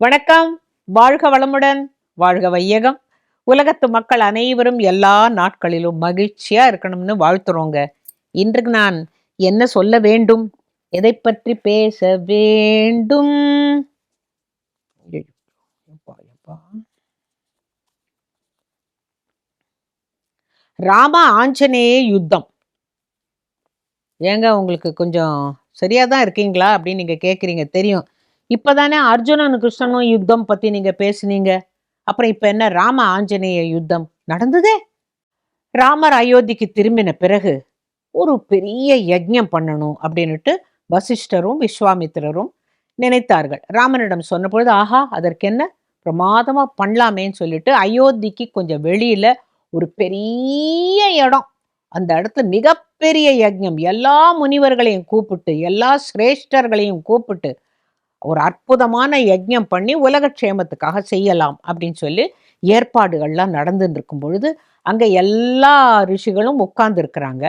வணக்கம். வாழ்க வளமுடன் வாழ்க வையகம். உலகத்து மக்கள் அனைவரும் எல்லா நாட்களிலும் மகிழ்ச்சியா இருக்கணும்னு வாழ்த்துறோங்க. இன்றைக்கு நான் என்ன சொல்ல வேண்டும்? எதை பற்றி பேச வேண்டும்? ராம ஆஞ்சநேய யுத்தம். ஏங்க உங்களுக்கு கொஞ்சம் சரியாக தான் இருக்கீங்களா அப்படின்னு நீங்க கேக்குறீங்க தெரியும். இப்பதானே அர்ஜுனன் கிருஷ்ணனும் யுத்தம் பத்தி நீங்க பேசுனீங்க. அப்புறம் இப்ப என்ன ராம ஆஞ்சநேய யுத்தம் நடந்ததே? ராமர் அயோத்திக்கு திரும்பின பிறகு ஒரு பெரிய யஜ்யம் பண்ணணும் அப்படின்னுட்டு வசிஷ்டரும் விஸ்வாமித்திரரும் நினைத்தார்கள். ராமனிடம் சொன்னபொழுது ஆஹா அதற்கு என்ன பண்ணலாமேன்னு சொல்லிட்டு அயோத்திக்கு கொஞ்சம் வெளியில் ஒரு பெரிய இடம். அந்த இடத்துல மிகப்பெரிய யஜ்யம். எல்லா முனிவர்களையும் கூப்பிட்டு எல்லா சிரேஷ்டர்களையும் கூப்பிட்டு ஒரு அற்புதமான யஜ்ஞம் பண்ணி உலகக்ஷேமத்துக்காக செய்யலாம் அப்படின்னு சொல்லி ஏற்பாடுகள்லாம் நடந்துட்டு இருக்கும் பொழுது அங்கே எல்லா ரிஷிகளும் உட்கார்ந்துருக்கிறாங்க.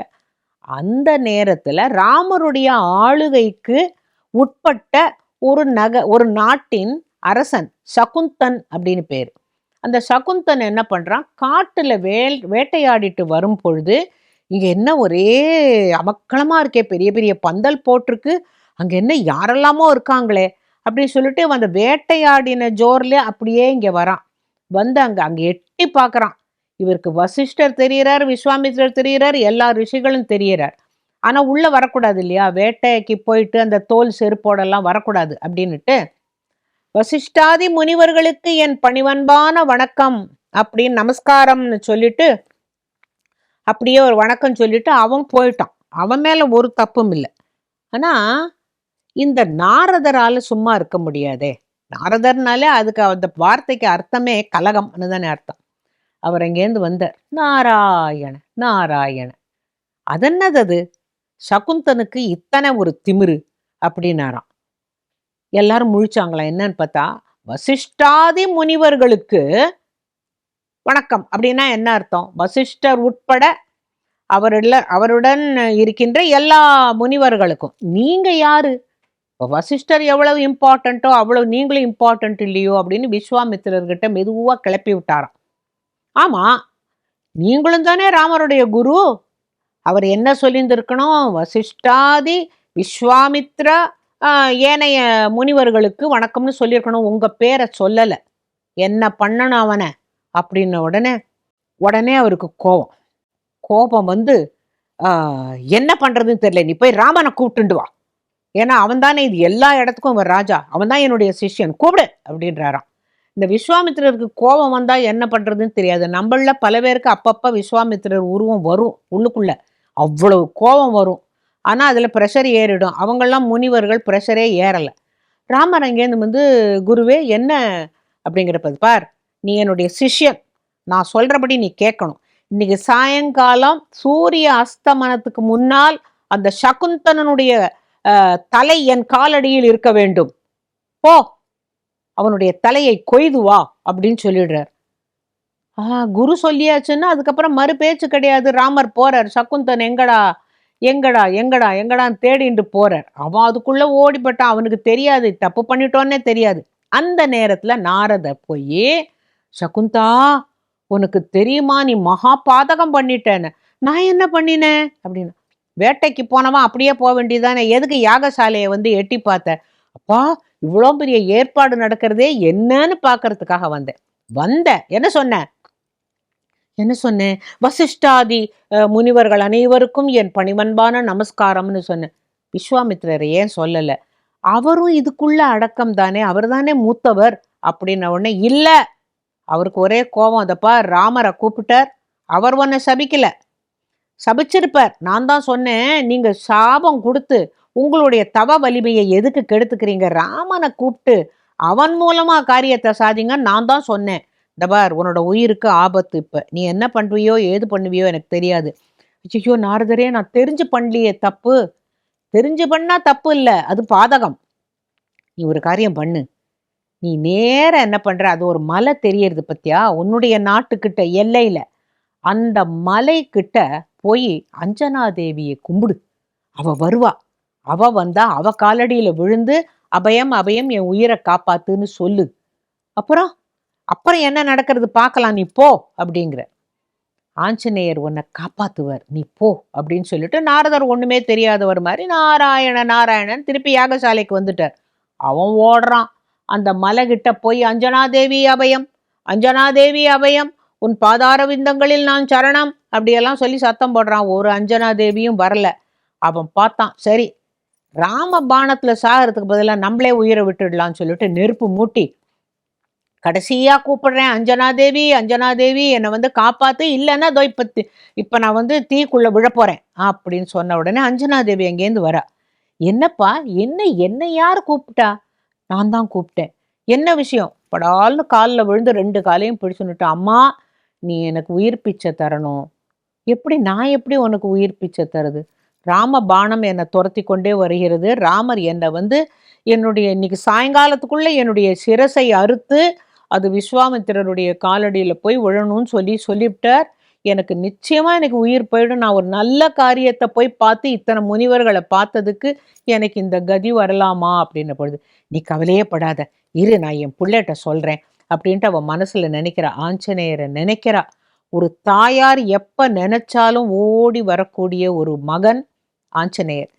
அந்த நேரத்தில் ராமருடைய ஆளுகைக்கு உட்பட்ட ஒரு நக ஒரு நாட்டின் அரசன் சகுந்தன் அப்படின்னு பேர். அந்த சகுந்தன் என்ன பண்ணுறான் காட்டில் வேல் வேட்டையாடிட்டு வரும் பொழுது இங்கே என்ன ஒரே அமக்களமாக இருக்கே பெரிய பெரிய பந்தல் போட்டிருக்கு அங்கே என்ன யாரெல்லாமோ இருக்காங்களே அப்படின்னு சொல்லிட்டு அந்த வேட்டையாடின ஜோர்ல அப்படியே இங்க வரான். வந்து அங்க அங்க எட்டி பார்க்குறான் இவருக்கு வசிஷ்டர் தெரிகிறார் விஸ்வாமித்ரர் தெரிகிறார் எல்லா ரிஷிகளும் தெரிகிறார் ஆனா உள்ள வரக்கூடாது இல்லையா? வேட்டைக்கு போயிட்டு அந்த தோல் செருப்போடெல்லாம் வரக்கூடாது அப்படின்னுட்டு வசிஷ்டாதி முனிவர்களுக்கு என் பணிவன்பான வணக்கம் அப்படின்னு நமஸ்காரம்னு சொல்லிட்டு அப்படியே ஒரு வணக்கம் சொல்லிட்டு அவன் போயிட்டான். அவன் மேல ஒரு தப்பும் இல்லை. ஆனா இந்த நாரதரால சும்மா இருக்க முடியாதே. நாரதர்னாலே அதுக்கு அந்த வார்த்தைக்கு அர்த்தமே கலகம்னு தானே அர்த்தம். அவர் அங்கேருந்து வந்தார். நாராயண நாராயண அதென்னது அது? சகுந்தனுக்கு இத்தனை ஒரு திமிரு அப்படின்னாராம். எல்லாரும் முழிச்சாங்களாம் என்னன்னு பார்த்தா வசிஷ்டாதி முனிவர்களுக்கு வணக்கம் அப்படின்னா என்ன அர்த்தம்? வசிஷ்டர் உட்பட அவருள்ள அவருடன் இருக்கின்ற எல்லா முனிவர்களுக்கும். நீங்க யாரு? வசிஷ்டர் எவ்வளவு இம்பார்ட்டண்ட்டோ அவ்வளவு நீங்களும் இம்பார்ட்டன்ட் இல்லையோ அப்படின்னு விஸ்வாமித்திரர்கிட்ட மெதுவாக கிளப்பி விட்டாராம். ஆமாம் நீங்களும் தானே ராமருடைய குரு. அவர் என்ன சொல்லியிருந்திருக்கணும்? வசிஷ்டாதி விஸ்வாமித்ரா ஏனைய முனிவர்களுக்கு வணக்கம்னு சொல்லியிருக்கணும். உங்கள் பேரை சொல்லலை. என்ன பண்ணணும் அவனை? அப்படின்ன உடனே உடனே அவருக்கு கோபம். கோபம் வந்து என்ன பண்ணுறதுன்னு தெரியல. நீ போய் ராமனை கூப்பிட்டுண்டு வா. ஏன்னா அவன் தானே இது எல்லா இடத்துக்கும் அவன் ராஜா. அவன் தான் என்னுடைய சிஷ்யன். கூப்பிடு அப்படின்றாராம். இந்த விஸ்வாமித்திரருக்கு கோபம் வந்தால் என்ன பண்ணுறதுன்னு தெரியாது. நம்மள பல பேருக்கு அப்பப்போ விஸ்வாமித்திரர் உருவம் வரும் உள்ளுக்குள்ள. அவ்வளவு கோபம் வரும். ஆனால் அதில் ப்ரெஷர் ஏறிடும். அவங்கெல்லாம் முனிவர்கள் ப்ரெஷரே ஏறலை. ராமர் அங்கேருந்து வந்து குருவே என்ன? அப்படிங்கிறப்ப பார் நீ என்னுடைய சிஷ்யன். நான் சொல்கிறபடி நீ கேட்கணும். இன்னைக்கு சாயங்காலம் சூரிய அஸ்தமனத்துக்கு முன்னால் அந்த சகுந்தனனுடைய தலை என் காலடியில் இருக்க வேண்டும். போ. அவனுடைய தலையை கொய்து வா அப்படின்னு சொல்லிடுறார். ஆ குரு சொல்லியாச்சுன்னா அதுக்கப்புறம் மறு பேச்சு கிடையாது. ராமர் போறார். சகுந்தன் எங்கடா எங்கடா எங்கடா எங்கடான்னு தேடிட்டு போறார். அவன் அதுக்குள்ள ஓடிப்பட்டான். அவனுக்கு தெரியாது. தப்பு பண்ணிட்டோன்னே தெரியாது. அந்த நேரத்துல நாரத போய் சகுந்தா உனக்கு தெரியுமா? நீ மகா பாதகம் பண்ணிட்டேன்னு. நான் என்ன பண்ணினேன்? அப்படின்னு. வேட்டைக்கு போனவன் அப்படியே போக வேண்டியதானே எதுக்கு யாகசாலையை வந்து எட்டி பார்த்த? அப்பா இவ்வளோ பெரிய ஏற்பாடு நடக்கிறதே என்னன்னு பார்க்கறதுக்காக வந்தேன். வந்த என்ன சொன்ன? என்ன சொன்னேன் வசிஷ்டாதி முனிவர்கள் அனைவருக்கும் என் பணிவன்பான நமஸ்காரம்னு சொன்னேன் விஸ்வாமித்ரர் ஏன் சொல்லலை? அவரும் இதுக்குள்ள அடக்கம் தானே அவர் தானே மூத்தவர்? அப்படின்ன உடனே இல்லை அவருக்கு ஒரே கோபம். அதப்பா ராமரை கூப்பிட்டார். அவர் ஒன்றை சபிக்கலை. சபிச்சிருப்பார். நான் தான் சொன்னேன் நீங்க சாபம் கொடுத்து உங்களுடைய தவ வலிமையை எதுக்கு கெடுத்துக்கிறீங்க? ராமனை கூப்பிட்டு அவன் மூலமா காரியத்தை சாதிங்க நான் தான் சொன்னேன். இந்த பார் உன்னோட உயிருக்கு ஆபத்து இப்ப. நீ என்ன பண்ணுவியோ ஏது பண்ணுவியோ எனக்கு தெரியாது. ஐயோ நாரதரே நான் தெரிஞ்சு பண்ணலையே தப்பு. தெரிஞ்சு பண்ணா தப்பு இல்லை அது பாதகம். நீ ஒரு காரியம் பண்ணு. நீ நேர என்ன பண்ற? அது ஒரு மலை தெரியறது பத்தியா? உன்னுடைய நாட்டுக்கிட்ட எல்லையில. அந்த மலை கிட்ட போய் அஞ்சனா தேவியை கும்பிடு. அவ வருவா. அவ வந்தா அவ காலடியில விழுந்து அபயம் அபயம் என் உயிரை காப்பாத்துன்னு சொல்லு. அப்புறம் அப்புறம் என்ன நடக்கிறது பார்க்கலாம் நீ போ அப்படிங்கிற. ஆஞ்சநேயர் உன்னை காப்பாத்துவார். நீ போ அப்படின்னு சொல்லிட்டு நாரதர் ஒண்ணுமே தெரியாதவர் மாதிரி நாராயண நாராயணன் திருப்பி யாகசாலைக்கு வந்துட்டார். அவன் ஓடுறான். அந்த மலை கிட்ட போய் அஞ்சனா தேவி அபயம் அஞ்சனா தேவி அபயம் உன் பாதார விந்தங்களில் நான் சரணம் அப்படியெல்லாம் சொல்லி சத்தம் போடுறான். ஒரு அஞ்சனா தேவியும் வரல. அவன் பார்த்தான். சரி ராம பானத்தில் சாகிறதுக்கு பதிலாக நம்மளே உயிரை விட்டுடலாம்னு சொல்லிட்டு நெருப்பு மூட்டி கடைசியாக கூப்பிடுறேன் அஞ்சனா தேவி அஞ்சனா தேவி என்னை வந்து காப்பாத்து இல்லைன்னா தோ இப்போ நான் வந்து தீக்குள்ளே விழப்போகிறேன் அப்படின்னு சொன்ன உடனே அஞ்சனா தேவி அங்கேருந்து வரா. என்னப்பா என்ன என்ன யார் கூப்பிட்டா? நான் தான் கூப்பிட்டேன். என்ன விஷயம்? படால்னு காலில் விழுந்து ரெண்டு காலையும் பிடிச்சுன்னுட்டு அம்மா நீ எனக்கு உயிர் பிச்சை தரணும். எப்படி நான் எப்படி உனக்கு உயிர் பிச்சை தருது? ராம பாணம் என்னை துரத்தி கொண்டே வருகிறது. ராமர் என்னை வந்து என்னுடைய இன்னைக்கு சாயங்காலத்துக்குள்ளே என்னுடைய சிரசை அறுத்து அது விஸ்வாமித்திரருடைய காலடியில் போய் விழணும்னு சொல்லி சொல்லிவிட்டார். எனக்கு நிச்சயமாக எனக்கு உயிர் போயிடும். நான் ஒரு நல்ல காரியத்தை போய் பார்த்து இத்தனை முனிவர்களை பார்த்ததுக்கு எனக்கு இந்த கதி வரலாமா அப்படின்ன பொழுது நீ கவலையே படாத. இரு நான் என் பிள்ளைகிட்ட சொல்கிறேன் அப்படின்ட்டு அவன் மனசில் நினைக்கிறா ஆஞ்சநேயரை நினைக்கிறா. ஒரு தாயார் எப்ப நினைச்சாலும் ஓடி வரக்கூடிய ஒரு மகன் ஆஞ்சநேயர்.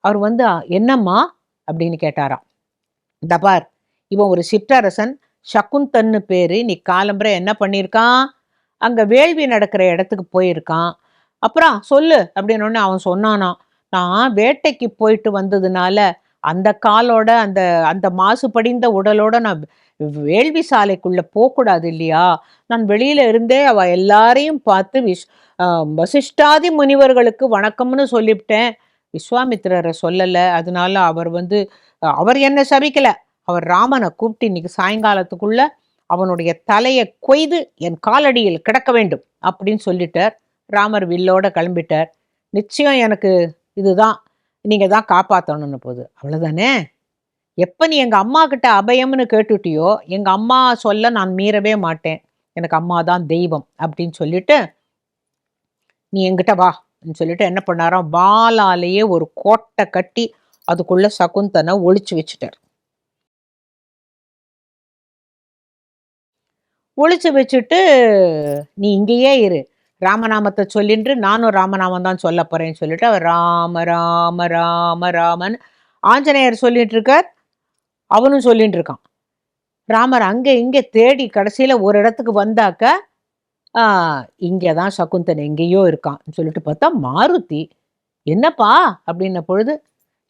அவர் வந்து என்னம்மா? அப்படின்னு கேட்டாராம். தபார் பார் இவன் ஒரு சிற்றரசன் சகுந்தன்னு பேரு நீ காலம்புற என்ன பண்ணியிருக்கான் அங்க வேள்வி நடக்கிற இடத்துக்கு போயிருக்கான். அப்புறம் சொல்லு அப்படின்னு அவன் சொன்னானாம். நான் வேட்டைக்கு போயிட்டு வந்ததுனால அந்த காலோட அந்த அந்த மாசுபடிந்த உடலோட நான் வேள்வி சாலைக்குள்ள போகக்கூடாது இல்லையா? நான் வெளியில இருந்தே அவ எல்லாரையும் பார்த்து விஷ் வசிஷ்டாதி முனிவர்களுக்கு வணக்கம்னு சொல்லிவிட்டேன். விஸ்வாமித்திரரை சொல்லலை. அதனால அவர் வந்து அவர் என்ன சபிக்கலை. அவர் ராமனை கூப்பிட்டு இன்னைக்கு சாயங்காலத்துக்குள்ள அவனுடைய தலையை கொய்து என் காலடியில் கிடக்க வேண்டும் அப்படின்னு சொல்லிட்டார். ராமர் வில்லோட கிளம்பிட்டார். நிச்சயம் எனக்கு இதுதான். நீங்கள் தான் காப்பாற்றணும்னு போகுது. அவ்வளோதானே எப்போ நீ எங்கள் அம்மா கிட்ட அபயம்னு கேட்டுட்டியோ எங்கள் அம்மா சொல்ல நான் மீறவே மாட்டேன். எனக்கு அம்மா தான் தெய்வம் அப்படின்னு சொல்லிட்டு நீ எங்கிட்ட வா சொல்லிட்டு என்ன பண்ணாராம்? பாலாலேயே ஒரு கோட்டை கட்டி அதுக்குள்ள சகுந்தனை ஒழிச்சு வச்சுட்டார். ஒழிச்சு வச்சுட்டு நீ இங்கேயே இரு. ராமநாமத்தை சொல்லின்று நானும் ராமநாமம் தான் சொல்ல போறேன்னு சொல்லிட்டு அவர் ராம ராம ராம ராமன் ஆஞ்சநேயர் சொல்லிட்டு இருக்கார் அவனும் சொல்லிட்டு இருக்கான் ராமர் அங்கே இங்கே தேடி கடைசியில் ஒரு இடத்துக்கு வந்தாக்க இங்கே தான் சகுந்தன் எங்கேயோ இருக்கான் சொல்லிட்டு பார்த்தா மாருதி என்னப்பா? அப்படின்ன பொழுது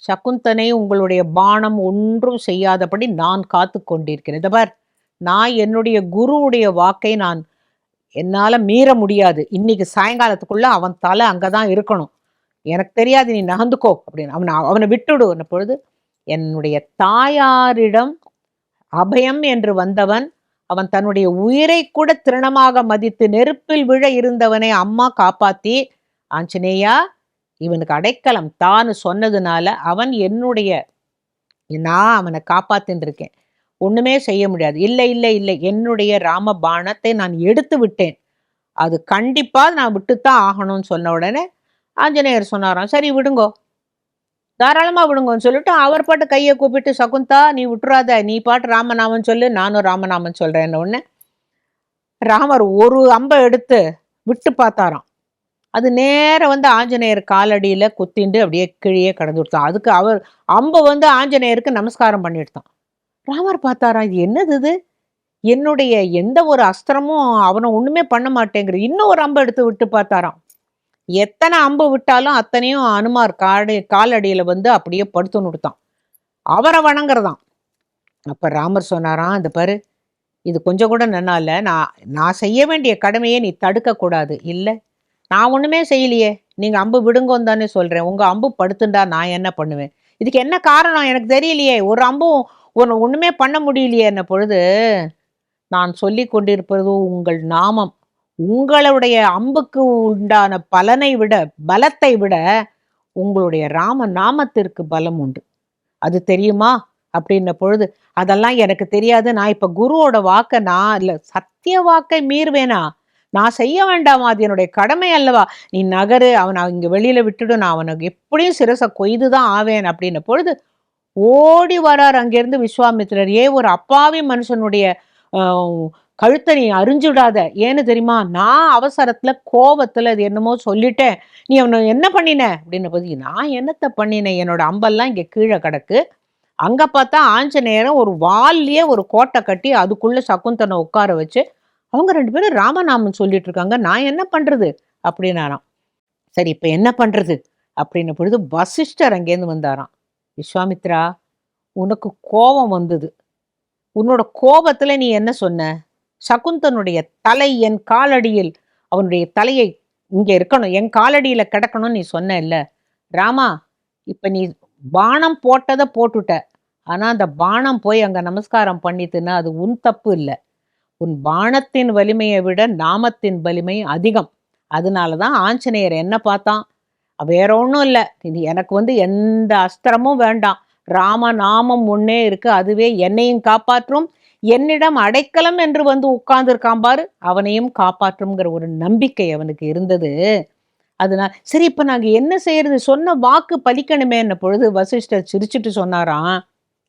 சகுந்தனை உங்களுடைய பானம் ஒன்றும் செய்யாதபடி நான் காத்து கொண்டிருக்கிறேன். இதை பார் நான் என்னுடைய குருவுடைய வாக்கை நான் என்னால் மீற முடியாது. இன்னைக்கு சாயங்காலத்துக்குள்ள அவன் தலை அங்கே தான் இருக்கணும். எனக்கு தெரியாது நீ நகர்ந்துக்கோ அப்படின்னு. அவனை அவனை விட்டுடுன பொழுது என்னுடைய தாயாரிடம் அபயம் என்று வந்தவன் அவன் தன்னுடைய உயிரை கூட திருணமாக மதித்து நெருப்பில் விழ இருந்தவனை அம்மா காப்பாத்தி ஆஞ்சநேயா இவனுக்கு அடைக்கலம் தான்னு சொன்னதுனால அவன் என்னுடைய நான் அவனை காப்பாத்தின்னு இருக்கேன் ஒண்ணுமே செய்ய முடியாது. இல்லை இல்லை இல்லை. என்னுடைய ராம பாணத்தை நான் எடுத்து விட்டேன். அது கண்டிப்பாக நான் விட்டுத்தான் ஆகணும்னு சொன்ன உடனே ஆஞ்சநேயர் சொன்னாராம் சரி விடுங்கோ. தாராளமாக விடுங்கோன்னு சொல்லிட்டு அவர் பாட்டு கையை கூப்பிட்டு சகுந்தா நீ விட்டுறாத. நீ பாட்டு ராமநாமன் சொல்லு நானும் ராமநாமன் சொல்றேன்னு ஒன்று ராமர் ஒரு அம்பை எடுத்து விட்டு பார்த்தாராம். அது நேராக வந்து ஆஞ்சநேயர் காலடியில் குத்திண்டு அப்படியே கீழே கடந்து விட்டான். அதுக்கு அவர் அம்பை வந்து ஆஞ்சநேயருக்கு நமஸ்காரம் பண்ணிவிட்டான் ராமர் பார்த்தாராம் இது என்னது இது? என்னுடைய எந்த ஒரு அஸ்திரமும் அவனை ஒண்ணுமே பண்ண மாட்டேங்கிற இன்னும் ஒரு அம்பு எடுத்து விட்டு பார்த்தாராம். எத்தனை அம்பு விட்டாலும் அத்தனையும் அனுமார் காடு காலடியில வந்து அப்படியே படுத்து நிறுத்தான். அவரை வணங்குறதான் அப்ப ராமர் சொன்னாராம் அந்த பாரு இது கொஞ்சம் கூட நன்னால நான் நான் செய்ய வேண்டிய கடமையை நீ தடுக்க கூடாது. நான் ஒண்ணுமே செய்யலையே நீங்க அம்பு விடுங்கன்னு தானே சொல்றேன். உங்க அம்பு படுத்துண்டா நான் என்ன பண்ணுவேன்? இதுக்கு என்ன காரணம்? எனக்கு தெரியலையே ஒரு அம்பும் உன்னை ஒண்ணுமே பண்ண முடியலையே என்ன பொழுது நான் சொல்லி கொண்டிருப்பது உங்கள் நாமம். உங்களுடைய அம்புக்கு உண்டான பலனை விட பலத்தை விட உங்களுடைய ராம நாமத்திற்கு பலம் உண்டு. அது தெரியுமா? அப்படின்ன பொழுது அதெல்லாம் எனக்கு தெரியாது. நான் இப்ப குருவோட வாக்கை நான் இல்ல சத்திய வாக்கை மீறுவேனா? நான் செய்ய வேண்டாமா? அது என்னுடைய கடமை அல்லவா? நீ நகரு. அவனை இங்க வெளியில விட்டுடு. நான் அவனுக்கு எப்படியும் சிரசை கொய்துதான் ஆவேன். அப்படின்ன பொழுது ஓடி வரார் அங்கேருந்து விஸ்வாமித்திரர். ஏ ஒரு அப்பாவி மனுஷனுடைய கழுத்தை நீ அறிஞ்சுடாத ஏன்னு தெரியுமா? நான் அவசரத்தில் கோபத்தில் அது என்னமோ சொல்லிட்டேன். நீ அவனை என்ன பண்ணின? அப்படின்ன போது நான் என்னத்தை பண்ணினேன் என்னோட அம்பெல்லாம் இங்கே கீழே கிடக்கு. அங்கே பார்த்தா ஆஞ்சநேயரும் ஒரு வால்லையே ஒரு கோட்டை கட்டி அதுக்குள்ளே சகுந்தனை உட்கார வச்சு அவங்க ரெண்டு பேரும் ராமநாமம் சொல்லிட்டு இருக்காங்க. நான் என்ன பண்ணுறது அப்படின்னாராம். சரி இப்போ என்ன பண்ணுறது அப்படின்ன பொழுது வசிஷ்டர் அங்கேருந்து வந்தாராம். விஸ்வாமித்ரா உனக்கு கோபம் வந்தது. உன்னோட கோபத்துல நீ என்ன சொன்ன? சகுந்தனுடைய தலை என் காலடியில் அவனுடைய தலையை இங்கே இருக்கணும் என் காலடியில் கிடக்கணும்னு நீ சொன்ன இல்லை. ராமா இப்போ நீ பானம் போட்டதை போட்டுட்ட. ஆனால் அந்த பானம் போய் அங்கே நமஸ்காரம் பண்ணிட்டுன்னா அது உன் தப்பு இல்லை. உன் பானத்தின் வலிமையை விட நாமத்தின் வலிமை அதிகம். அதனால தான் ஆஞ்சநேயர் என்ன பார்த்தான். வேற ஒன்றும் இல்லை. இது எனக்கு வந்து எந்த அஸ்திரமும் வேண்டாம். ராம நாமம் ஒன்னே இருக்கு. அதுவே என்னையும் காப்பாற்றும். என்னிடம் அடைக்கலம் என்று வந்து உட்கார்ந்துருக்கான் பாரு. அவனையும் காப்பாற்றும்ங்கிற ஒரு நம்பிக்கை அவனுக்கு இருந்தது. அதனால் சரி இப்போ நாங்கள் என்ன செய்யறது? சொன்ன வாக்கு பலிக்கணுமே என்ன பொழுது வசிஷ்டர் சிரிச்சுட்டு சொன்னாராம்.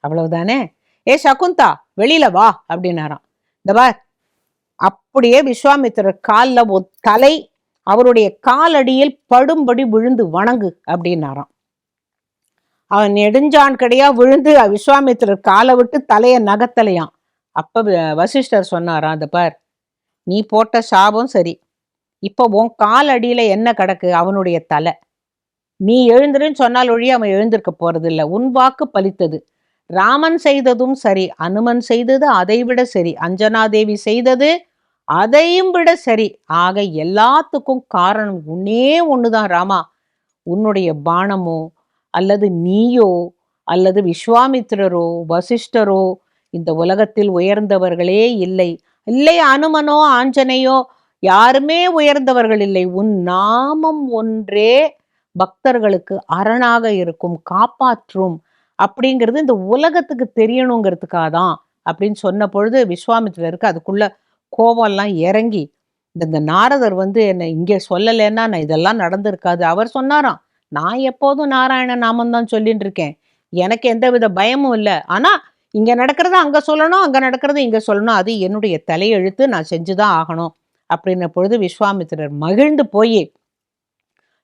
அவ்வளவுதானே? ஏ சகுந்தா வெளியில வா அப்படின்னாராம். இந்த பார் அப்படியே விஸ்வாமித்திரர் காலில் ஒரு தலை அவருடைய காலடியில் படும்படி விழுந்து வணங்கு அப்படின்னாராம். அவன் நெடுஞ்சான் கிடையா விழுந்து விஸ்வாமித்திரர் காலை விட்டு தலையை நகத்தலையாம் அப்ப வசிஷ்டர் சொன்னாராம் அந்த பார் நீ போட்ட சாபம் சரி. இப்போ உன் கால் அடியில் என்ன கிடக்கு? அவனுடைய தலை. நீ எழுந்துருன்னு சொன்னால் ஒழிய அவன் எழுந்திருக்க போறதில்ல. உன் வாக்கு பலித்தது. ராமன் செய்ததும் சரி அனுமன் செய்தது அதைவிட சரி. அஞ்சனாதேவி செய்தது அதையும் விட சரி. ஆக எல்லாத்துக்கும் காரணம் உன்னே ஒண்ணுதான் ராமா. உன்னுடைய பானமோ அல்லது நீயோ அல்லது விஸ்வாமித்திரரோ வசிஷ்டரோ இந்த உலகத்தில் உயர்ந்தவர்களே இல்லை. இல்லை அனுமனோ ஆஞ்சனையோ யாருமே உயர்ந்தவர்கள் இல்லை. உன் நாமம் ஒன்றே பக்தர்களுக்கு அரணாக இருக்கும் காப்பாற்றும் அப்படிங்கிறது இந்த உலகத்துக்கு தெரியணுங்கிறதுக்காக தான் அப்படின்னு சொன்ன பொழுது விஸ்வாமித்திரருக்கு அதுக்குள்ள கோபம்லாம் இறங்கி இந்த இந்த நாரதர் வந்து என்னை இங்கே சொல்லலைன்னா நான் இதெல்லாம் நடந்திருக்காது. அவர் சொன்னாராம் நான் எப்போதும் நாராயண நாமம் தான் சொல்லிட்டு இருக்கேன். எனக்கு எந்தவித பயமும் இல்லை. ஆனால் இங்கே நடக்கிறத அங்கே சொல்லணும் அங்கே நடக்கிறத இங்கே சொல்லணும். அது என்னுடைய தலையெழுத்து. நான் செஞ்சுதான் ஆகணும். அப்படின்ன பொழுது விஸ்வாமித்திரர் மகிழ்ந்து போய்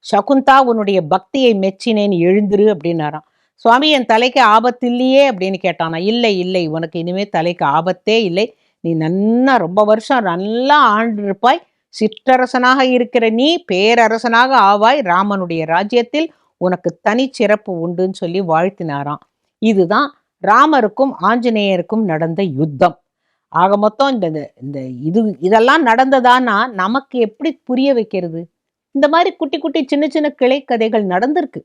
சகுந்தா உன்னுடைய பக்தியை மெச்சினேன் எழுந்துரு அப்படின்னாராம். சுவாமி என் தலைக்கு ஆபத்து இல்லையே அப்படின்னு கேட்டானா. இல்லை இல்லை உனக்கு இனிமே தலைக்கு ஆபத்தே இல்லை. நீ நன்னா ரொம்ப வருஷம் நல்லா ஆண்டிருப்பாய். சிற்றரசனாக இருக்கிற நீ பேரரசனாக ஆவாய். ராமனுடைய ராஜ்யத்தில் உனக்கு தனி சிறப்பு உண்டுன்னு சொல்லி வாழ்த்தினாராம். இதுதான் ராமருக்கும் ஆஞ்சநேயருக்கும் நடந்த யுத்தம். ஆக மொத்தம் இந்த இந்த- இந்த இது இதெல்லாம் நடந்ததானா நமக்கு எப்படி புரிய வைக்கிறது? இந்த மாதிரி குட்டி குட்டி சின்ன சின்ன கிளை கதைகள் நடந்திருக்கு.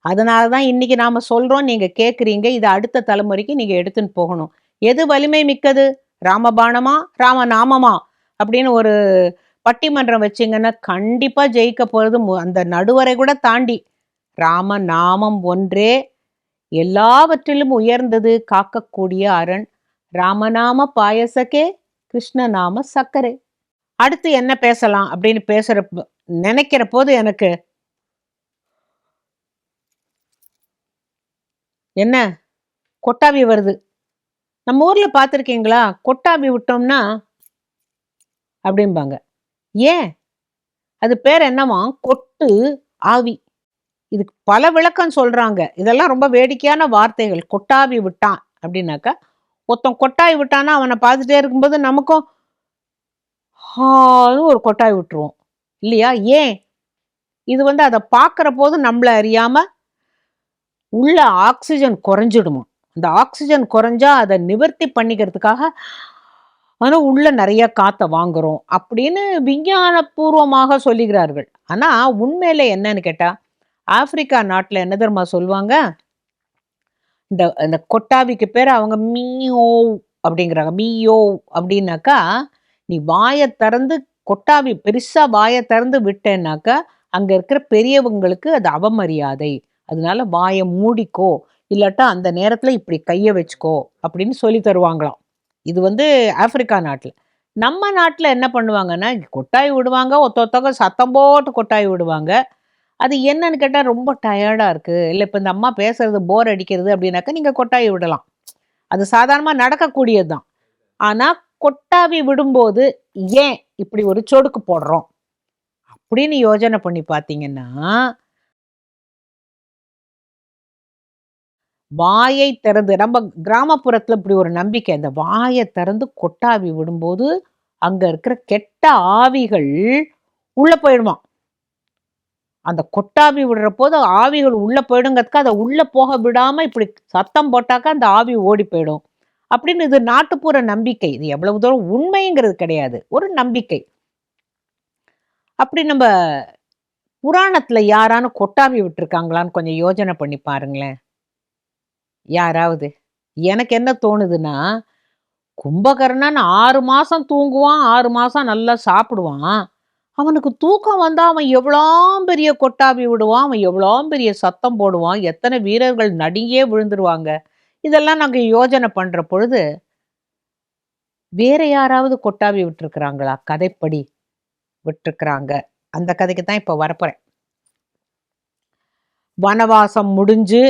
அதனால தான் இன்னைக்கு நாம் சொல்கிறோம் நீங்கள் கேட்குறீங்க இதை அடுத்த தலைமுறைக்கு நீங்கள் எடுத்துன்னு போகணும். எது வலிமை மிக்கது? ராமபாணமா ராமநாமமா அப்படின்னு ஒரு பட்டிமன்றம் வச்சீங்கன்னா கண்டிப்பாக ஜெயிக்க போகிறது மு- அந்த நடுவரை கூட தாண்டி ராம நாமம் ஒன்றே எல்லாவற்றிலும் உயர்ந்தது காக்கக்கூடிய அரண் ராமநாம பாயசக்கே கிருஷ்ணநாம சக்கரை. அடுத்து என்ன பேசலாம் அப்படின்னு பேசுகிற நினைக்கிற போது எனக்கு என்ன? கொட்டாவி வருது. நம்ம ஊர்ல பார்த்துருக்கீங்களா கொட்டாவி விட்டோம்னா அப்படிம்பாங்க. ஏன்? அது பேர் என்னவா? கொட்டு ஆவி. இதுக்கு பல விளக்கம் சொல்றாங்க. இதெல்லாம் ரொம்ப வேடிக்கையான வார்த்தைகள். கொட்டாவி விட்டான் அப்படின்னாக்கா ஒருத்தன் கொட்டாய் விட்டானா அவனை பார்த்துட்டே இருக்கும்போது நமக்கும் ஹான்னு ஒரு கொட்டாய் விட்டுருவோம். இல்லையா? ஏன்? இது வந்து அதை பார்க்குற போது நம்மள அறியாம உள்ள ஆக்சிஜன் குறைஞ்சிடுமா அந்த ஆக்சிஜன் குறைஞ்சா அதை நிவர்த்தி பண்ணிக்கிறதுக்காக ஆனால் உள்ள நிறைய காற்றை வாங்குறோம் அப்படின்னு விஞ்ஞானபூர்வமாக சொல்லுகிறார்கள். ஆனால் உண்மையில் என்னன்னு கேட்டால் ஆப்பிரிக்கா நாட்டில் என்ன தெரியுமா சொல்லுவாங்க? இந்த இந்த கொட்டாவிக்கு பேர் அவங்க மீயோ அப்படிங்கிறாங்க. மீயோ அப்படின்னாக்கா நீ வாயை திறந்து கொட்டாவி பெருசாக வாயை திறந்து விட்டேன்னாக்கா அங்கே இருக்கிற பெரியவங்களுக்கு அது அவமரியாதை. அதனால வாயை மூடிக்கோ. இல்லாட்டா அந்த நேரத்தில் இப்படி கையை வச்சுக்கோ அப்படின்னு சொல்லி தருவாங்களாம். இது வந்து ஆப்பிரிக்கா நாட்டில். நம்ம நாட்டில் என்ன பண்ணுவாங்கன்னா கொட்டாய் விடுவாங்க ஒத்த சத்தம் போட்டு கொட்டாய் விடுவாங்க. அது என்னன்னு கேட்டால் ரொம்ப டயர்டாக இருக்குது இல்லை இப்போ இந்த அம்மா பேசுறது போர் அடிக்கிறது அப்படின்னாக்கா நீங்கள் கொட்டாய் விடலாம். அது சாதாரணமாக நடக்கக்கூடியது தான் ஆனால் கொட்டாவி விடும்போது ஏன் இப்படி ஒரு சொடுக்கு போடுறோம்? அப்படின்னு யோசனை பண்ணி பார்த்தீங்கன்னா வாயை திறந்து நம்ம கிராமப்புறத்தில் இப்படி ஒரு நம்பிக்கை. அந்த வாயை திறந்து கொட்டாவி விடும்போது அங்கே இருக்கிற கெட்ட ஆவிகள் உள்ளே போயிடுவான் அந்த கொட்டாவி விடுற போது ஆவிகள் உள்ளே போயிடுங்கிறதுக்கு அதை உள்ளே போக விடாமல் இப்படி சத்தம் போட்டாக்கா அந்த ஆவி ஓடி போயிடும். அப்படின்னு இது நாட்டுப்புற நம்பிக்கை. இது எவ்வளவு தூரம் உண்மைங்கிறது கிடையாது. ஒரு நம்பிக்கை. அப்படி நம்ம புராணத்தில் யாரானு கொட்டாவி விட்டுருக்காங்களான்னு கொஞ்சம் யோஜனை பண்ணி பாருங்களேன். யாராவது? எனக்கு என்ன தோணுதுன்னா கும்பகர்ணன் ஆறு மாதம் தூங்குவான் ஆறு மாதம் நல்லா சாப்பிடுவான். அவனுக்கு தூக்கம் வந்தால் அவன் எவ்வளோ பெரிய கொட்டாவி விடுவான் அவன் எவ்வளோ பெரிய சத்தம் போடுவான் எத்தனை வீரர்கள் நடுங்கே விழுந்துருவாங்க. இதெல்லாம் நாங்கள் யோசனை பண்ணுற பொழுது வேற யாராவது கொட்டாவி விட்டுருக்குறாங்களா? கதைப்படி விட்டுருக்குறாங்க. அந்த கதைக்கு தான் இப்போ வரப்போகிறேன் வனவாசம் முடிஞ்சு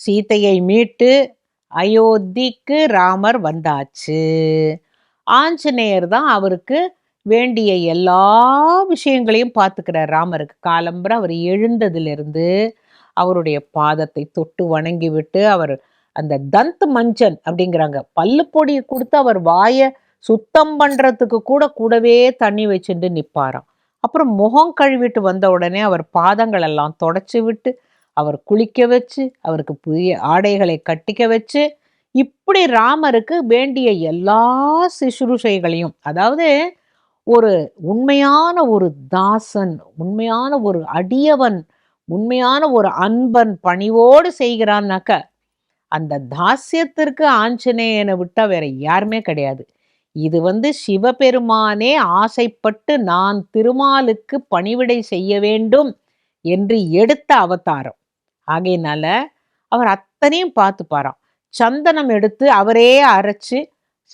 சீதையை மீட்டு அயோத்திக்கு ராமர் வந்தாச்சு. ஆஞ்சநேயர் தான் அவருக்கு வேண்டிய எல்லா விஷயங்களையும் பார்த்துக்கிறார் ராமருக்கு. காலம்பர அவர் எழுந்ததிலிருந்து அவருடைய பாதத்தை தொட்டு வணங்கி விட்டு அவர் அந்த தந்த் மஞ்சன் அப்படிங்கிறாங்க. பல்லு பொடியை கொடுத்து அவர் வாயை சுத்தம் பண்ணுறதுக்கு கூட கூடவே தண்ணி வச்சுட்டு நிற்பாராம் அப்புறம் முகம் கழுவிட்டு வந்த உடனே அவர் பாதங்களெல்லாம் தொடச்சி விட்டு அவர் குளிக்க வச்சு அவருக்கு புதிய ஆடைகளை கட்டிக்க வச்சு இப்படி ராமருக்கு வேண்டிய எல்லா சிசுருஷைகளையும் அதாவது ஒரு உண்மையான ஒரு தாசன் உண்மையான ஒரு அடியவன் உண்மையான ஒரு அன்பன் பணிவோடு செய்கிறான்னாக்க அந்த தாசியத்திற்கு ஆஞ்சநேயனை விட்டால் வேற யாருமே கிடையாது. இது வந்து சிவபெருமானே ஆசைப்பட்டு நான் திருமாலுக்கு பணிவிடை செய்ய வேண்டும் என்று எடுத்த அவதாரம். ஆகையினால அவர் அத்தனையும் பார்த்துப்பாராம் சந்தனம் எடுத்து அவரே அரைச்சு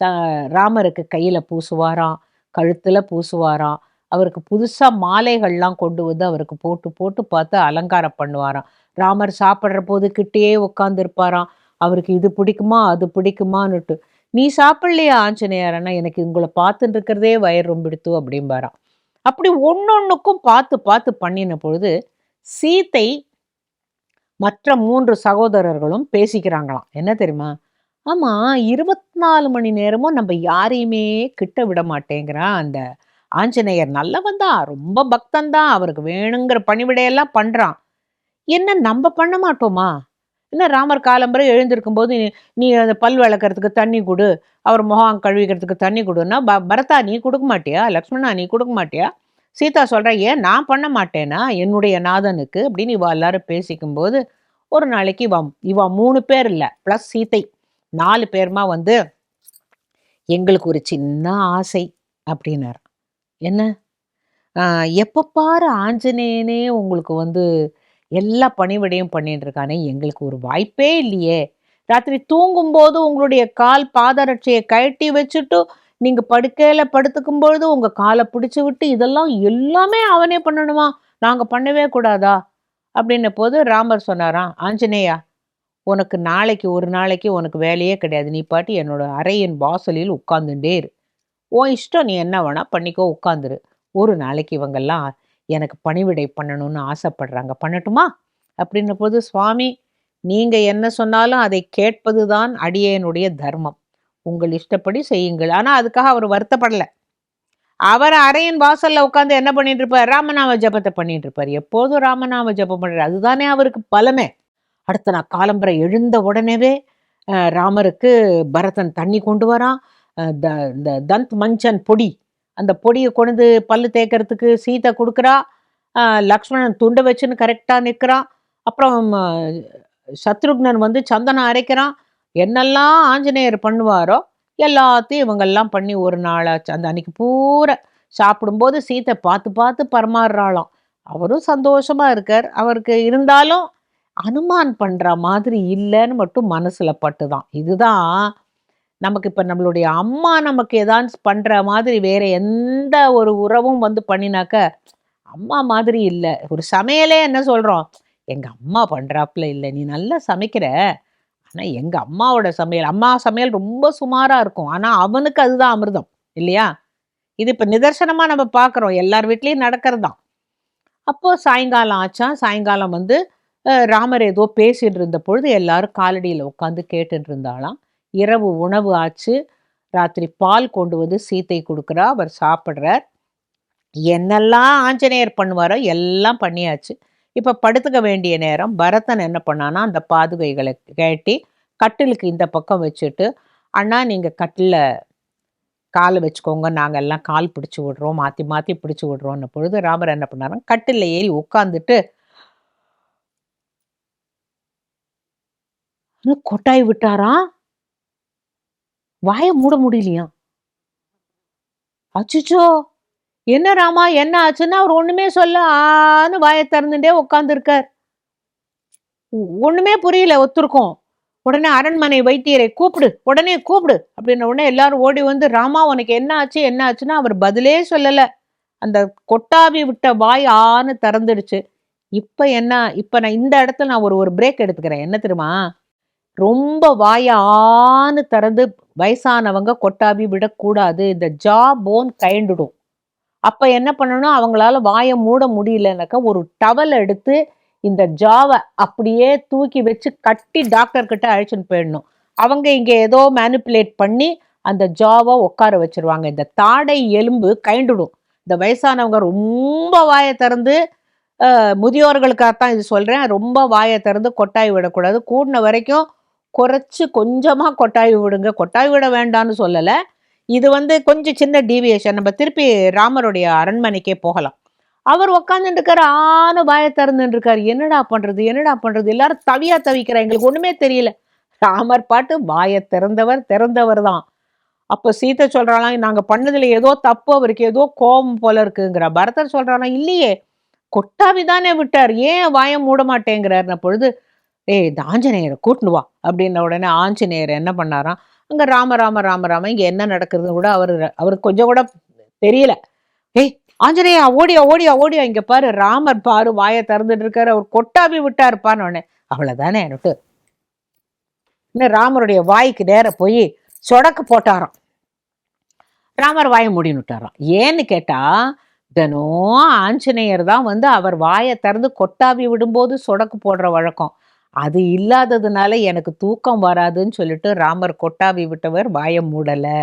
ச ராமருக்கு கையில் பூசுவாராம் கழுத்தில் பூசுவாராம். அவருக்கு புதுசாக மாலைகள்லாம் கொண்டு வந்து அவருக்கு போட்டு போட்டு பார்த்து அலங்காரம் பண்ணுவாராம். ராமர் சாப்பிட்ற போது கிட்டேயே உட்காந்துருப்பாராம் அவருக்கு இது பிடிக்குமா அது பிடிக்குமான்னுட்டு. நீ சாப்பிட்லையா ஆஞ்சநேயரன்னா எனக்கு உங்களை பார்த்துட்டு இருக்கிறதே வயிறு ரொம்பிடுத்து அப்படிம்பாராம். அப்படி ஒன்னொன்னுக்கும் பார்த்து பார்த்து பண்ணின பொழுது சீத்தை மற்ற மூன்று சகோதரர்களும் பேசிக்கிறாங்களாம். என்ன தெரியுமா? ஆமாம் இருபத்தி நாலு மணி நேரமும் நம்ம யாரையுமே கிட்ட விட மாட்டேங்கிறான் அந்த ஆஞ்சநேயர் நல்லவன் தான் ரொம்ப பக்தன் தான் அவருக்கு வேணுங்கிற பணிவிடையெல்லாம் பண்ணுறான் என்ன நம்ம பண்ண மாட்டோமா? என்ன ராமர் காலம்பரை எழுந்திருக்கும் போது நீ- அந்த பல் விளக்கறதுக்கு தண்ணி கொடு அவர் முகம் கழுவிக்கிறதுக்கு தண்ணி கொடுன்னா ப பரதா நீ கொடுக்க மாட்டியா? லக்ஷ்மணா நீ கொடுக்க மாட்டியா? சீதா சொல்றா ஏன் நான் பண்ண மாட்டேனா? என்னுடைய நாதனுக்கு அப்படின்னு இவா எல்லாரும் பேசிக்கும்போது ஒரு நாளைக்கு இவா இவா மூணு பேர் இல்லை ப்ளஸ் சீத்தை நாலு பேருமா வந்து எங்களுக்கு ஒரு சின்ன ஆசை அப்படின்னார். என்ன? எப்போ பாரு ஆஞ்சநேயனே உங்களுக்கு வந்து எல்லா பணிவிடையும் பண்ணிட்டு இருக்கானே எங்களுக்கு ஒரு வாய்ப்பே இல்லையே. ராத்திரி தூங்கும்போது உங்களுடைய கால் பாதரட்சையை கழட்டி வச்சுட்டு நீங்க படுக்கையில படுத்துக்கும் பொழுது உங்க காலை பிடிச்சு விட்டு இதெல்லாம் எல்லாமே அவனே பண்ணணுமா? நாங்க பண்ணவே கூடாதா? அப்படின்ன போது ராமர் சொன்னாராம் ஆஞ்சநேயா உனக்கு நாளைக்கு ஒரு நாளைக்கு உனக்கு வேலையே கிடையாது. நீ பாட்டி என்னோட அறையின் வாசலில் உட்கார்ந்துட்டே இரு. உன் இஷ்டம் நீ என்ன வேணா பண்ணிக்கோ உட்காந்துரு ஒரு நாளைக்கு இவங்கெல்லாம் எனக்கு பணிவிடை பண்ணணும்னு ஆசைப்படுறாங்க. பண்ணட்டுமா? அப்படின்ன போது சுவாமி நீங்க என்ன சொன்னாலும் அதை கேட்பதுதான் அடியனுடைய தர்மம். உங்கள் இஷ்டப்படி செய்யுங்கள். ஆனால் அதுக்காக அவர் வருத்தப்படலை. அவர் அறையின் வாசல்ல உட்காந்து என்ன பண்ணிட்டு இருப்பார் ராமநாம ஜபத்தை பண்ணிட்டு இருப்பார் எப்போதும் ராமநாம ஜபம் பண்ணுறாரு அதுதானே அவருக்கு பலமே. அடுத்த நான் காலம்பரை எழுந்த உடனேவே ராமருக்கு பரதன் தண்ணி கொண்டு வரான். த- இந்த தந்த் மஞ்சன் பொடி. அந்த பொடியை கொண்டு பல்லு தேய்க்கிறதுக்கு சீதை கொடுக்குறா. லக்ஷ்மணன் துண்டை வச்சுன்னு கரெக்டாக நிற்கிறான். அப்புறம் சத்ருக்னன் வந்து சந்தனம் அரைக்கிறான். என்னெல்லாம் ஆஞ்சநேயர் பண்ணுவாரோ எல்லாத்தையும் இவங்கெல்லாம் பண்ணி ஒரு நாளாச்சு. அந்த அன்னைக்கு பூரா சாப்பிடும்போது சீத்தை பார்த்து பார்த்து பரமாறுறாளாம். அவரும் சந்தோஷமாக இருக்கார். அவருக்கு இருந்தாலும் அனுமான் பண்ணுற மாதிரி இல்லைன்னு மட்டும் மனசில் பட்டு தான் இதுதான் நமக்கு இப்போ நம்மளுடைய அம்மா நமக்கு ஏதாவது பண்ணுற மாதிரி வேறு எந்த ஒரு உறவும் வந்து பண்ணினாக்க அம்மா மாதிரி இல்லை. ஒரு சமையலே என்ன சொல்கிறோம் எங்கள் அம்மா பண்ணுறாப்புல இல்லை. நீ நல்லா சமைக்கிற. ஆனால் எங்கள் அம்மாவோட சமையல் அம்மா சமையல் ரொம்ப சுமாராக இருக்கும். ஆனால் அவனுக்கு அதுதான் அமிர்தம் இல்லையா? இது இப்போ நிதர்சனமாக நம்ம பார்க்குறோம் எல்லார் வீட்லேயும் நடக்கிறது தான் அப்போது சாயங்காலம் ஆச்சான். சாயங்காலம் வந்து ராமர் ஏதோ பேசிட்டு இருந்த பொழுது எல்லாரும் காலடியில் உட்காந்து கேட்டுட்டு இருந்தாலாம் இரவு உணவு ஆச்சு. ராத்திரி பால் கொண்டு வந்து சீத்தை கொடுக்குறா. அவர் சாப்பிட்றார். என்னெல்லாம் ஆஞ்சநேயர் பண்ணுவாரோ எல்லாம் பண்ணியாச்சு. இப்போ படுத்துக்க வேண்டிய நேரம் பரதன் என்ன பண்ணானா அந்த பாதுகைகளை கேட்டி கட்டிலுக்கு இந்த பக்கம் வச்சுட்டு அண்ணா நீங்கள் கட்டில் காலை வச்சுக்கோங்க. நாங்கள் எல்லாம் கால் பிடிச்சி விடுறோம். மாற்றி மாற்றி பிடிச்சி விடுறோம்னு பொழுது ராமர் என்ன பண்ணாராம் கட்டில் ஏறி உட்காந்துட்டு கொட்டாய் விட்டாரா? வாயை மூட முடியலையா? அச்சுச்சோ! என்ன ராமா என்ன ஆச்சுன்னா அவர் ஒண்ணுமே சொல்ல ஆன்னு வாயை திறந்துட்டே உட்காந்துருக்கார் ஒண்ணுமே புரியல ஒத்துருக்கோம். உடனே அரண்மனை வைத்தியரை கூப்பிடு உடனே கூப்பிடு. அப்படின்ன உடனே எல்லாரும் ஓடி வந்து ராமா உனக்கு என்ன ஆச்சு என்ன ஆச்சுன்னா அவர் பதிலே சொல்லல. அந்த கொட்டாவி விட்ட வாய் ஆன்னு திறந்துடுச்சு. இப்ப என்ன இப்ப நான் இந்த இடத்துல நான் ஒரு ஒரு பிரேக் எடுத்துக்கிறேன். என்ன தெரியுமா? ரொம்ப வாய ஆன்னு திறந்து வயசானவங்க கொட்டாவி விடக்கூடாது. இந்த ஜா போன் கயண்டுடும். அப்போ என்ன பண்ணணும்? அவங்களால வாயை மூட முடியலனாக்கா ஒரு டவல் எடுத்து இந்த ஜாவை அப்படியே தூக்கி வச்சு கட்டி டாக்டர்கிட்ட அழைச்சின்னு போயிடணும். அவங்க இங்கே ஏதோ மேனிப்புலேட் பண்ணி அந்த ஜாவை உட்கார வச்சிருவாங்க. இந்த தாடை எலும்பு கைண்டுடும். இந்த வயசானவங்க ரொம்ப வாயை திறந்து முதியோர்களுக்காக முதியோர்களுக்காகத்தான் இது சொல்கிறேன் ரொம்ப வாயை திறந்து கொட்டாய் விடக்கூடாது. கூடின வரைக்கும் குறைச்சி கொஞ்சமாக கொட்டாய் விடுங்க. கொட்டாய் விட வேண்டாம்னு சொல்லலை. இது வந்து கொஞ்சம் சின்ன டீவியேஷன் நம்ம திருப்பி ராமருடைய அரண்மனைக்கே போகலாம். அவர் உக்காந்துட்டு இருக்காரு ஆன வாயை திறந்துட்டு இருக்காரு என்னடா பண்றது என்னடா பண்றது? எல்லாரும் தவியா தவிக்கிறா எங்களுக்கு ஒண்ணுமே தெரியல. ராமர் பாட்டு வாய திறந்தவர் திறந்தவர் தான். அப்ப சீத்தை சொல்றாளாம் நாங்க பண்ணதுல ஏதோ தப்பு அவருக்கு ஏதோ கோபம் போல இருக்குங்கிற பரதர் சொல்றானா இல்லையே கொட்டாவி தானே விட்டார். ஏன் வாயம் மூட மாட்டேங்கிறாருன்ன பொழுது ஏய் இந்த ஆஞ்சநேயரை கூட்டினு வா. அப்படின்ன உடனே ஆஞ்சநேயர் என்ன பண்ணாராம் அங்க ராம ராம ராம ராம இங்க என்ன நடக்குதுன்னு கூட அவர் அவருக்கு கொஞ்சம் கூட தெரியல. ஏய் ஆஞ்சநேயா ஓடியா ஓடியா ஓடியா இங்க பாரு ராமர் பாரு வாயை திறந்துட்டு இருக்காரு அவர் கொட்டாவி விட்டாருப்பான்னு உடனே. அவ்வளவுதானே எனக்கு இன்னும் ராமருடைய வாய்க்கு நேர போய் சொடக்கு போட்டாராம். ராமர் வாயை மூடின்னு விட்டாராம் ஏன்னு கேட்டா தினம் ஆஞ்சநேயர் தான் வந்து அவர் வாயை திறந்து கொட்டாவி விடும்போது சொடக்கு போடுற வழக்கம். அது இல்லாததுனால எனக்கு தூக்கம் வராதுன்னு சொல்லிட்டு ராமர் கொட்டாவி விட்டவர் வாயை மூடலை.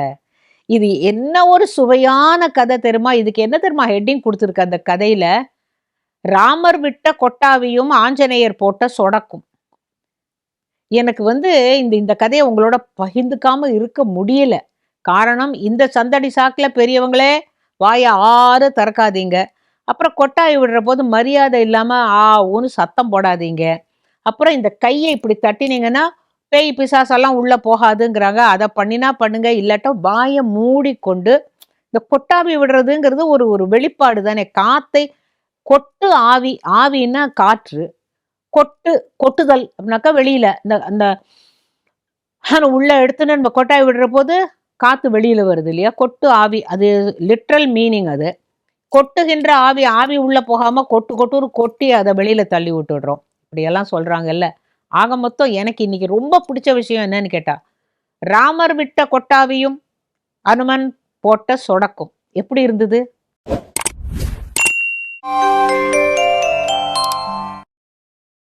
இது என்ன ஒரு சுவையான கதை தெரியுமா? இதுக்கு என்ன தெரியுமா ஹெட்டிங் கொடுத்துருக்கு அந்த கதையில? ராமர் விட்ட கொட்டாவியும் ஆஞ்சநேயர் போட்ட சொடக்கும். எனக்கு வந்து இந்த இந்த கதையை உங்களோட பகிர்ந்துக்காம இருக்க முடியல. காரணம் இந்த சந்தடி சாக்கில் பெரியவங்களே வாயை ஆறு திறக்காதீங்க. அப்புறம் கொட்டாய் விடுற போது மரியாதை இல்லாமல் ஆ ஊன்னு சத்தம் போடாதீங்க. அப்புறம் இந்த கையை இப்படி தட்டினீங்கன்னா பேய் பிசாசெல்லாம் உள்ள போகாதுங்கிறாங்க. அதை பண்ணினா பண்ணுங்க இல்லாட்டா வாயை மூடிக்கொண்டு இந்த கொட்டாவி விடுறதுங்கிறது ஒரு ஒரு வெளிப்பாடு தானே. காத்தை கொட்டு ஆவி ஆவின்னா காற்று. கொட்டு கொட்டுதல் அப்படின்னாக்கா வெளியில. இந்த அந்த உள்ள எடுத்துன்னு நம்ம கொட்டாய் விடுற போது காத்து வெளியில வருது இல்லையா? கொட்டு ஆவி அது லிட்ரல் மீனிங் அது. கொட்டுகின்ற ஆவி ஆவி உள்ள போகாம கொட்டு கொட்டுன்னு கொட்டி அதை வெளியில தள்ளி விட்டுடுறோம். அப்படியெல்லாம் சொல்றாங்கல்ல. ஆக மொத்தம் எனக்கு இன்னைக்கு ரொம்ப பிடிச்ச விஷயம் என்னன்னு கேட்டா ராமர் விட்ட கொட்டாவியும் அனுமன் போட்ட சொடக்கும். எப்படி இருந்தது?